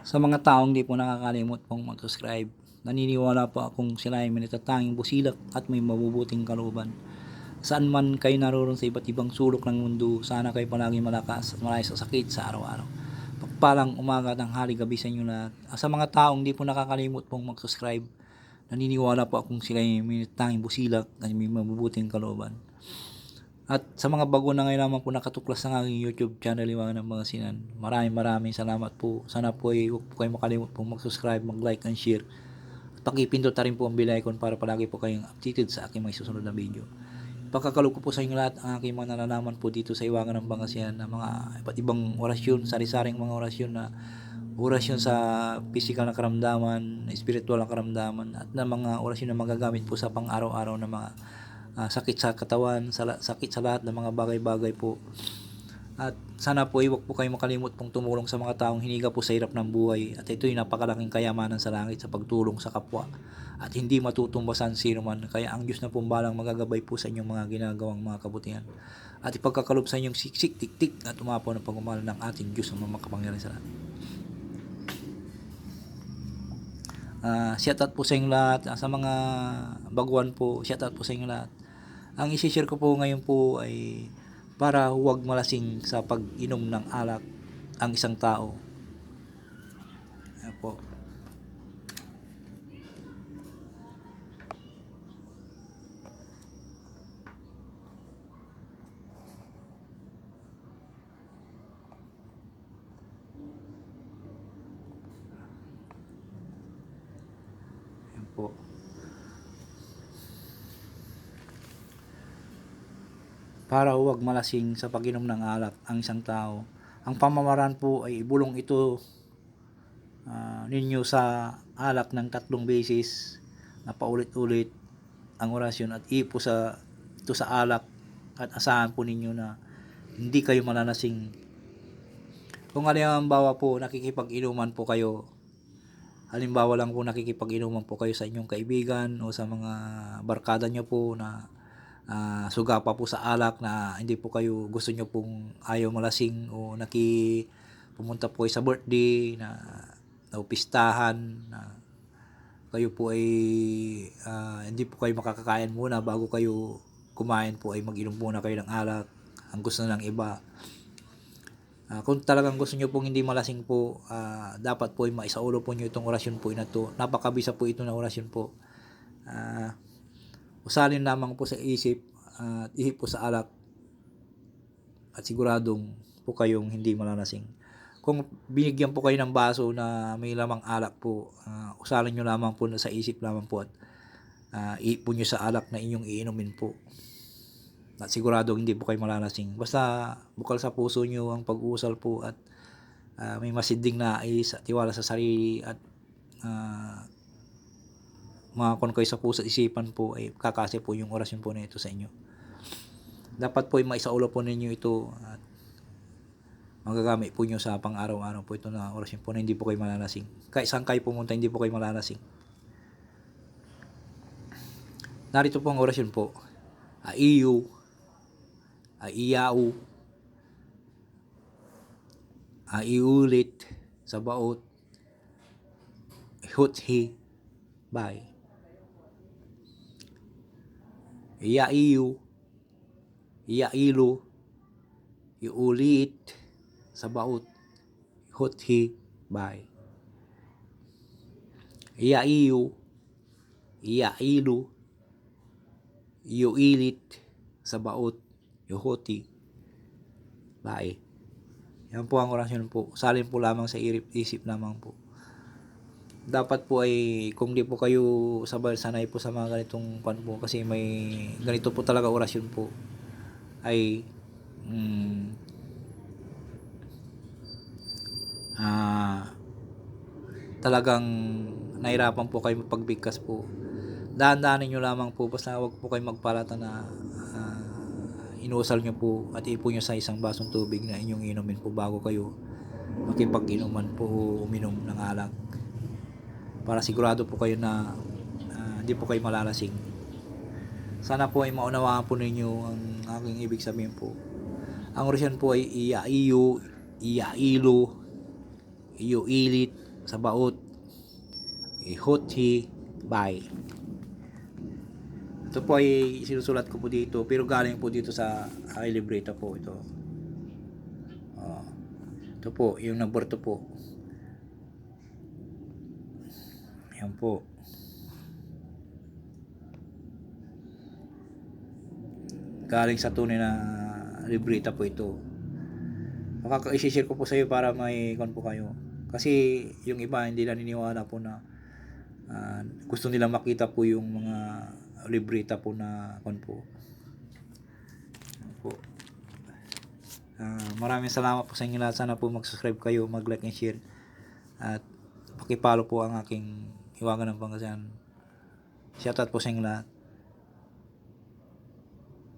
Sa mga taong di po nakakalimot pong mag-subscribe, naniniwala po akong sila ay may natatanging busilak at may mabubuting kalooban. Saan man kayo naroon sa iba't ibang sulok ng mundo, sana kayo palagi malakas at malayo sa sakit sa araw-araw. Pagpalang umaga at hali gabi sa inyo lahat. Sa mga taong di po nakakalimot pong mag-subscribe, naniniwala po akong sila ay may natatanging busilak at may mabubuting kalooban. At sa mga bago na ngayon naman po nakatuklas ng aking YouTube channel, Iwangan ng mga Sinan, maraming maraming salamat po. Sana po ay huwag po kayo makalimut pong mag-subscribe, mag-like and share. At pakipindot na rin po ang bell icon para palagi po kayong updated sa aking may susunod na video. Pagkakalog ko po sa inyo lahat ang aking mga nalalaman po dito sa Iwangan ng Bangasinan na mga iba't ibang orasyon, sari-saring mga orasyon na orasyon sa physical na karamdaman, spiritual na karamdaman at na mga orasyon na magagamit po sa pang-araw-araw na mga ah, sakit sa katawan, sa, sakit sa lahat ng mga bagay-bagay po. At sana po huwag po kayo makalimot pong tumulong sa mga taong hiniga po sa hirap ng buhay. At ito'y napakalaking kayamanan sa langit sa pagtulong sa kapwa. At hindi matutumbasan sino man. Kaya ang Diyos na pumbalang magagabay po sa inyong mga ginagawang mga kabutihan. At ipagkakalob sa inyong siksik, tik-tik at umapaw ng pagmamahal ng ating Diyos ang makapangyarihan sa lahat. Ah, shout out po sa inyong lahat. Ah, sa mga baguhan po, shout out po sa inyong lahat. Ang isi-share ko po ngayon po ay para huwag malasing sa pag-inom ng alak ang isang tao. Ayan po. Ayan po. Para huwag malasing sa pag-inom ng alak ang isang tao. Ang pamamaraan po ay ibulong ito ah, ninyo sa alak ng tatlong beses na paulit-ulit ang orasyon at ipo sa ito sa alak at asahan po ninyo na hindi kayo malalasing. Kung halimbawa po nakikipag-inuman po kayo, halimbawa lang po nakikipag-inuman po kayo sa inyong kaibigan o sa mga barkada nyo po na ah, suga pa po sa alak na hindi po kayo gusto nyo pong ayaw malasing o naki pumunta po kayo sa birthday na naupistahan na kayo po ay ah, hindi po kayo makakakain muna bago kayo kumain po ay mag-inom muna kayo ng alak ang gusto ng iba Ah, kung talagang gusto nyo pong hindi malasing po, ah, dapat po ay maisaulo po nyo itong orasyon po na to. Napakabisa po ito na orasyon po. Ah, usalin lamang po sa isip at ihip po sa alak at siguradong po kayong hindi malalasing. Kung binigyan po kayo ng baso na may lamang alak po, ah, usalin nyo lamang po sa isip lamang po at uh, ihip po nyo sa alak na inyong iinumin po. At sigurado hindi po kayo malalasing. Basta bukal sa puso nyo ang pag-uusal po at ah, may masiding nais at tiwala sa sarili at uh, mga kayo sa puso isipan po ay kakasi po yung orasyon po na ito sa inyo. Dapat po ay maisaulo po ninyo ito at magagamit po nyo sa pang-araw-araw po ito na orasyon po na hindi po kayo malalasing. Kahit saan kayo pumunta, hindi po kayo malalasing. Narito po ang orasyon po. Aiyu, aiyaw, aiulit, sa baot, huthi, bay. Iyaiyu, iyailu, iulit, sa baot, huthi, bay. Iyaiyu, iyailu, iuilit, sa baot, yuhuti, bae. Yan po ang orasyon po. Salin po lamang sa irip, isip lamang po. Dapat po ay kung di po kayo sabay sanay po sa mga ganitong pan po kasi may ganito po talaga orasyon po ay mm, ah talagang nahirapan po kayo mapagbigkas po. Dahan-dahanin nyo lamang po basta wag po kayo magpalata na ah, inusal nyo po at ipo nyo sa isang basong tubig na inyong inumin po bago kayo makipag-inuman po uminom ng alak para sigurado po kayo na ah, hindi po kayo malalasing sana po ay maunawaan po ninyo ang aking ibig sabihin po ang orasyon po ay iya iyo iya ilo iyo ilit sa baot. Ihoti by. Ito po ay sinusulat ko po dito pero galing po dito sa uh, po ito. Oh. Ito po, yung number to po. Yan po. Galing sa tunay na libreta po ito. Makaka-share ko po sa iyo para may kon po kayo. Kasi yung iba hindi naniniwala po na ah, gusto nila makita po yung mga libreta po na kon po. Po. Ah, maraming salamat po sa inyo lahat. Sana po mag-subscribe kayo, mag-like and share. At pakipalo po ang aking Iwagan ng Pangasinan. Shoutout po sa inyo lahat.